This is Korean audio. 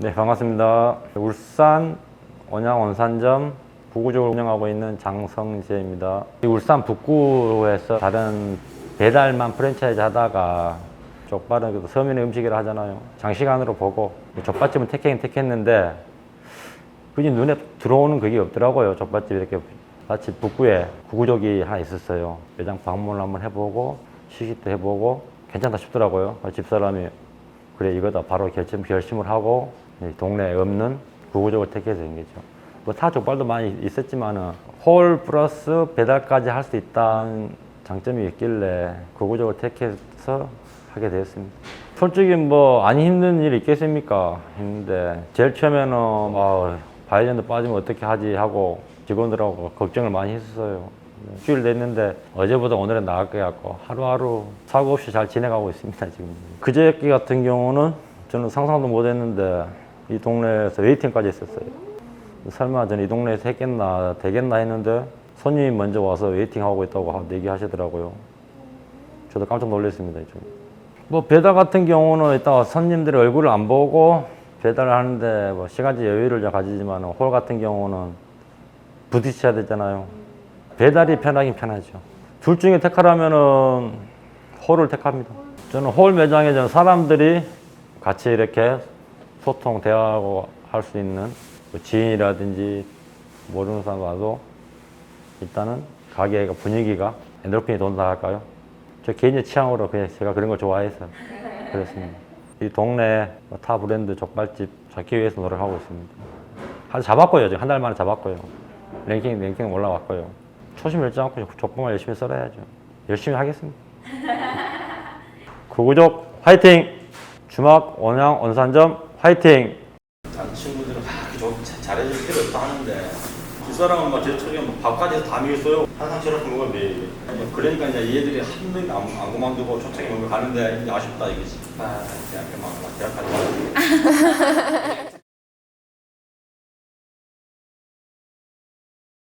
네, 반갑습니다. 울산 원양 원산점 부구적으로 운영하고 있는 장성재입니다. 이 울산 북구에서 다른 배달만 프랜차이즈 하다가 족발은 서민의 음식이라 하잖아요. 장시간으로 보고 족발집은 택했긴 택했는데 그게 눈에 들어오는 그게 없더라고요. 족발집 이렇게 마치 북구에 구구족이 하나 있었어요. 매장 방문을 한번 해보고 시식도 해보고 괜찮다 싶더라고요. 집사람이 그래 이거다 바로 결심 결심을 하고 이 동네에 없는 구구족을 택해서 된 거죠. 뭐타 족발도 많이 있었지만은 홀 플러스 배달까지 할 수 있다는 장점이 있길래 구구족을 택해서 하게 되었습니다. 솔직히 뭐 안 힘든 일이 있겠습니까? 힘든데 제일 처음에는 아, 바이전도 빠지면 어떻게 하지 하고 직원들하고 걱정을 많이 했었어요. 일주일 됐는데 어제보다 오늘은 나을 것 같고 하루하루 사고 없이 잘 지내가고 있습니다 지금. 그저께 같은 경우는 저는 상상도 못했는데 이 동네에서 웨이팅까지 했었어요. 설마 저는 이 동네에서 했겠나 되겠나 했는데 손님이 먼저 와서 웨이팅하고 있다고 하- 얘기하시더라고요. 저도 깜짝 놀랐습니다. 좀. 뭐 배달 같은 경우는 이따 손님들의 얼굴을 안 보고 배달을 하는데 뭐 시간적 여유를 좀 가지지만 홀 같은 경우는 부딪혀야 되잖아요. 배달이 편하긴 편하죠. 둘 중에 택하라면은 홀을 택합니다. 저는 홀 매장에 저는 사람들이 같이 이렇게 소통, 대화하고 할 수 있는 뭐 지인이라든지 모르는 사람 와도 일단은 가게가 분위기가 엔도르핀이 돈다 할까요? 저 개인의 취향으로 그냥 제가 그런 걸 좋아해서 그렇습니다. 이 동네 타 브랜드 족발집 잡기 위해서 노력하고 있습니다. 한 잡았고요. 지금 한 달 만에 잡았고요. 랭킹 랭킹 올라왔고요. 초심 잃지 않고 족발만 열심히 썰어야죠. 열심히 하겠습니다. 구구족 화이팅! 주막 원양 원산점 화이팅! 다른 친구들은 다 이렇게 좀 자- 잘해줄 필요 없다 하는데 이 사람은 막 제처럼 뭐 밥까지 다 밀었어요. 항상 저렇게 먹어요 매일. 그러니까 이제 얘들이 한 명도 안, 안 그만두고 초창에 먹으러 가는데 이제 아쉽다 이거지. 아 대학교 막 대학 가지 말고.